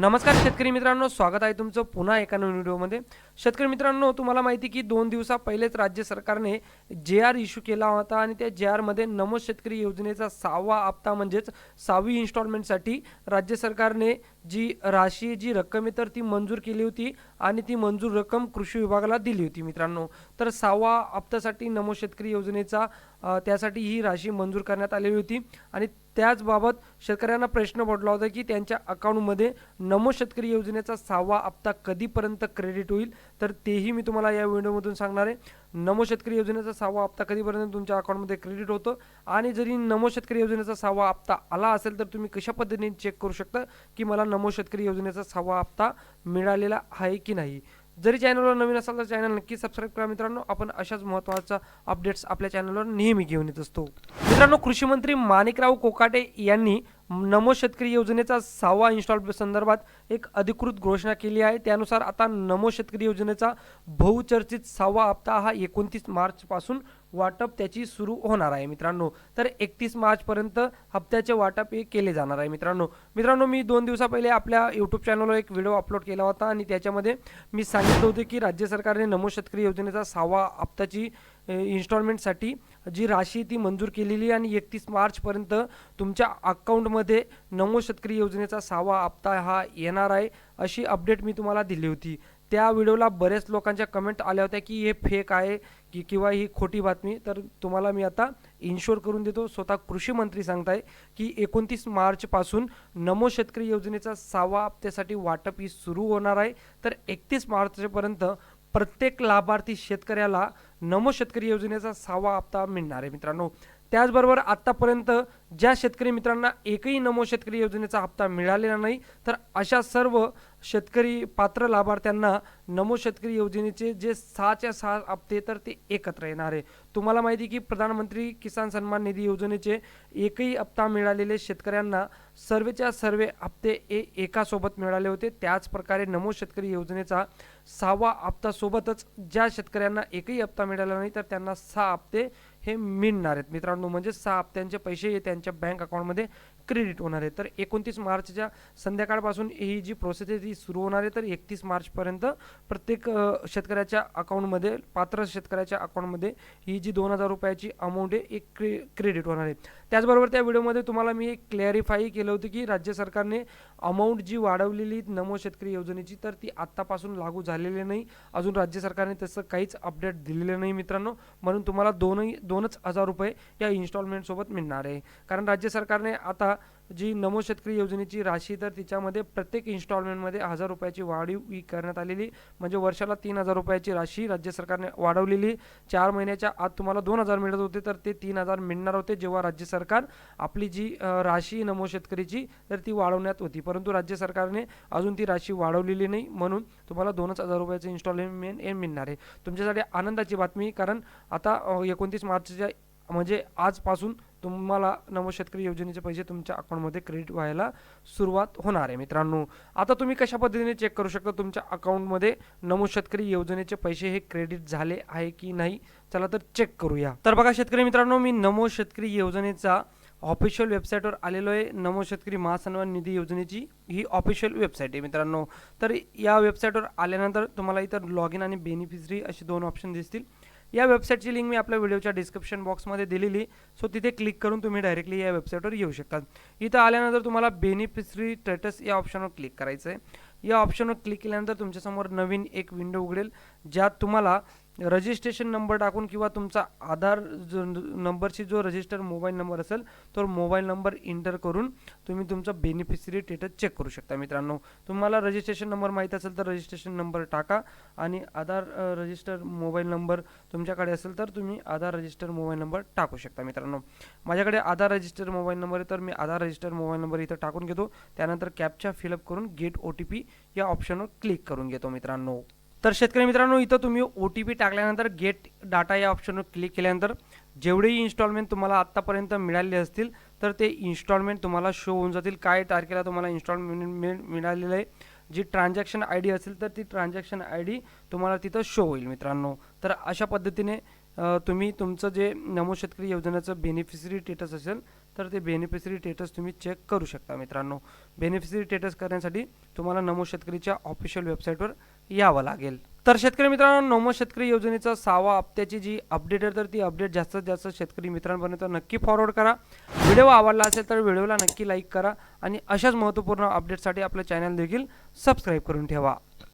नमस्कार शेतकरी मित्रांनो स्वागत आहे तुमचं पुन्हा एका नवीन व्हिडिओमध्ये. शेतकरी मित्रांनो तुम्हाला माहिती की दोन दिवसा पहिलेच राज्य सरकारने जे आर इश्यू केला होता आणि त्या जे आरमध्ये नमो शेतकरी योजनेचा सहावा हप्ता म्हणजेच सहावी इन्स्टॉलमेंटसाठी राज्य सरकारने जी राशी जी रक्कम आहे तर ती मंजूर केली होती. आणि ती मंजूर रक्कम कृषी विभागाला दिली होती मित्रांनो. तर सहावा हप्त्यासाठी नमो शेतकरी योजनेचा त्यासाठी ही राशी मंजूर करण्यात आलेली होती. आणि त्याचबाबत शेतकऱ्यांना प्रश्न पडला होता की त्यांच्या अकाउंटमध्ये नमो शेतकरी योजनेचा सहावा हप्ता कधीपर्यंत क्रेडिट होईल? तर तेही मी तुम्हाला या व्हिडिओमधून सांगणार आहे. नमो शेतकरी योजनेचा सहावा हप्ता कधीपर्यंत तुमच्या अकाउंटमध्ये क्रेडिट होतं? आणि जरी नमो शेतकरी योजनेचा सहावा हप्ता आला असेल तर तुम्ही कशा पद्धतीने चेक करू शकता की मला नमो शेतकरी योजनेचा सहावा हप्ता मिळालेला आहे की नाही? जरी चॅनलवर नवीन असाल तर चॅनल नक्की सबस्क्राईब करा मित्रांनो. आपण अशाच महत्त्वाच्या अपडेट्स आपल्या चॅनलवर नेहमी घेऊन येत असतो. मित्रांनो कृषी मंत्री माणिकराव कोकाटे यांनी नमो शेतकरी योजनेचा सहावा इन्स्टॉल संदर्भात एक अधिकृत घोषणा केली आहे. त्यानुसार आता नमो शेतकरी योजनेचा बहुचर्चित सहावा हप्ता हा एकोणतीस मार्चपासून वाटप त्याची सुरू होणार आहे मित्रांनो. तर एकतीस मार्चपर्यंत हप्त्याचे वाटप हे केले जाणार आहे मित्रांनो. मित्रांनो मी दोन दिवसा पहिले आपल्या यूट्यूब चॅनलवर एक व्हिडिओ अपलोड केला होता आणि त्याच्यामध्ये मी सांगितलं होतं की राज्य सरकारने नमो शेतकरी योजनेचा सहावा हप्त्याची इन्स्टॉलमेंटसाठी जी राशी ती मंजूर केलेली आहे आणि एकतीस मार्चपर्यंत तुमच्या अकाउंटमध्ये नमो शेतकरी योजनेचा सहावा हप्ता हा येणार आहे अशी अपडेट मी तुम्हाला दिली होती. त्या व्हिडिओला बरेच लोकांच्या कमेंट आल्या होत्या की हे फेक आहे की किंवा ही खोटी बातमी. तर तुम्हाला मी आता इन्शोर करून देतो. स्वतः कृषी मंत्री सांगताय की एकोणतीस मार्चपासून नमो शेतकरी योजनेचा सहावा हप्त्यासाठी वाटप ही सुरू होणार आहे. तर एकतीस मार्चपर्यंत प्रत्येक लाभार्थी शेतकऱ्याला नमो शेतकरी योजनेचा सहावा हप्ता मिळणार आहे मित्रांनो. त्याचबरोबर आत्तापर्यंत ज्या शेतकरी मित्रांना एकही नमो शेतकरी योजनेचा हप्ता मिळालेला नाही तर अशा सर्व शेतकरी पात्र लाभार्थ्यांना नमो शेतकरी योजनेचे जे सहाच्या सहा हप्ते तर ते एकत्र येणार आहे. तुम्हाला माहिती आहे की प्रधानमंत्री किसान सन्मान निधी योजनेचे एकही हप्ता मिळालेले शेतकऱ्यांना सर्वेच्या सर्व हप्ते ए एकासोबत मिळाले होते. त्याच प्रकारे नमो शेतकरी योजनेचा सहावा हप्तासोबतच ज्या शेतकऱ्यांना एकही हप्ता मिळाला नाही तर त्यांना सहा हप्ते हे मिळणार आहेत. मित्रांनो म्हणजे सहा हप्त्यांचे पैसे हे त्यांच्या बँक अकाउंटमध्ये क्रेडिट होणार आहे. तर एकोणतीस मार्चच्या संध्याकाळपासून ही जी प्रोसेस आहे ती सुरू होणार आहे. तर एकतीस मार्चपर्यंत प्रत्येक शेतकऱ्याच्या अकाउंटमध्ये पात्र शेतकऱ्याच्या अकाउंटमध्ये ही जी दोन हजार रुपयाची अमाऊंट आहे एक क्रे क्रेडिट होणार आहे. त्याचबरोबर त्या व्हिडिओमध्ये तुम्हाला मी एक क्लॅरिफाई केलं होतं की राज्य सरकारने अमाऊंट जी वाढवलेली नमो शेतकरी योजनेची तर ती आत्तापासून लागू झालेली नाही. अजून राज्य सरकारने तसं काहीच अपडेट दिलेलं नाही मित्रांनो. म्हणून तुम्हाला दोनही दोनच हजार रुपये या इन्स्टॉलमेंटसोबत मिळणार आहे. कारण राज्य सरकारने आता जी नमो शेतकरी योजनेची राशी तर तिच्यामध्ये प्रत्येक इन्स्टॉलमेंटमध्ये हजार रुपयाची वाढीव ही करण्यात आलेली म्हणजे वर्षाला तीन हजार रुपयाची राशी राज्य सरकारने वाढवलेली. चार महिन्याच्या आत तुम्हाला दोन हजार मिळत होते तर ते तीन हजार मिळणार होते जेव्हा राज्य सरकार आपली जी राशी नमो शेतकरीची तर ती वाढवण्यात होती. परंतु राज्य सरकारने अजून ती राशी वाढवलेली नाही म्हणून तुम्हाला दोनच हजार रुपयाचं इन्स्टॉलमेंट हे मिळणार आहे. तुमच्यासाठी आनंदाची बातमी कारण आता एकोणतीस मार्चच्या म्हणजे आजपासून तुम्हाला नमो शेतकरी योजनेचे पैसे तुमच्या अकाउंटमध्ये क्रेडिट व्हायला सुरुवात होणार आहे मित्रांनो. आता तुम्ही कशा पद्धतीने चेक करू शकता? तुमच्या अकाउंटमध्ये नमो शेतकरी योजनेचे पैसे हे क्रेडिट झाले आहे की नाही? चला तर चेक करूया. तर बघा शेतकरी मित्रांनो मी नमो शेतकरी योजनेचा ऑफिशियल वेबसाईटवर आलेलो आहे. नमो शेतकरी महासन्मान निधी योजनेची ही ऑफिशियल वेबसाईट आहे मित्रांनो. तर या वेबसाईटवर आल्यानंतर तुम्हाला इतर लॉग इन आणि बेनिफिशरी असे दोन ऑप्शन दिसतील. या वेबसाईटची लिंक मी आपल्या व्हिडिओच्या डिस्क्रिप्शन बॉक्समध्ये दिलेली. सो तिथे क्लिक करून तुम्ही डायरेक्टली या वेबसाईटवर येऊ शकता. इथं आल्यानंतर तुम्हाला बेनिफिशरी स्टेटस या ऑप्शनवर क्लिक करायचं आहे या ऑप्शनवर क्लिक केल्यानंतर तुमच्यासमोर नवीन एक विंडो उघडेल ज्यात तुम्हाला रजिस्ट्रेशन नंबर टाकून किंवा तुमचा आधार जो नंबरशी जो रजिस्टर मोबाईल नंबर असेल तो मोबाईल नंबर इंटर करून तुम्ही तुमचा बेनिफिशरी स्टेटस चेक करू शकता मित्रांनो. तुम्हाला रजिस्ट्रेशन नंबर माहीत असेल तर रजिस्ट्रेशन नंबर टाका आणि आधार रजिस्टर मोबाईल नंबर तुमच्याकडे असेल तर तुम्ही आधार रजिस्टर मोबाईल नंबर टाकू शकता मित्रांनो. माझ्याकडे आधार रजिस्टर मोबाईल नंबर आहे तर मी आधार रजिस्टर मोबाईल नंबर इथं टाकून घेतो. त्यानंतर कॅपचा फिलअप करून गेट ओ टी पी या ऑप्शनवर क्लिक करून घेतो मित्रांनो. तर शेतकरी मित्रांनो इथं तुम्ही ओ टी पी टाकल्यानंतर गेट डाटा या ऑप्शनवर क्लिक केल्यानंतर जेवढेही इन्स्टॉलमेंट तुम्हाला आत्तापर्यंत मिळाले असतील तर ते इन्स्टॉलमेंट तुम्हाला शो होऊन जातील. काय तारखेला तुम्हाला इन्स्टॉलमेंट मिळालेलं आहे जी ट्रान्झॅक्शन आय डी असेल तर ती ट्रान्झॅक्शन आय डी तुम्हाला तिथं शो होईल मित्रांनो. तर अशा पद्धतीने तुम्ही तुमचं जे नमो शेतकरी योजनेचं बेनिफिशरी स्टेटस असेल तर ते बेनिफिशरी स्टेटस तुम्ही चेक करू शकता मित्रांनो. बेनिफिशरी स्टेटस करण्यासाठी तुम्हाला नमो शेतकरीच्या ऑफिशियल वेबसाईटवर यावं लागेल. तर शेतकरी मित्रांनो नमो शेतकरी योजनेचा सहावा हप्त्याची जी अपडेट आहे तर ती अपडेट जास्तीत जास्त शेतकरी मित्रांपर्यंत नक्की फॉरवर्ड करा. व्हिडिओ आवडला असेल तर व्हिडिओला नक्की लाईक करा आणि अशाच महत्त्वपूर्ण अपडेटसाठी आपलं चॅनल देखील सबस्क्राईब करून ठेवा.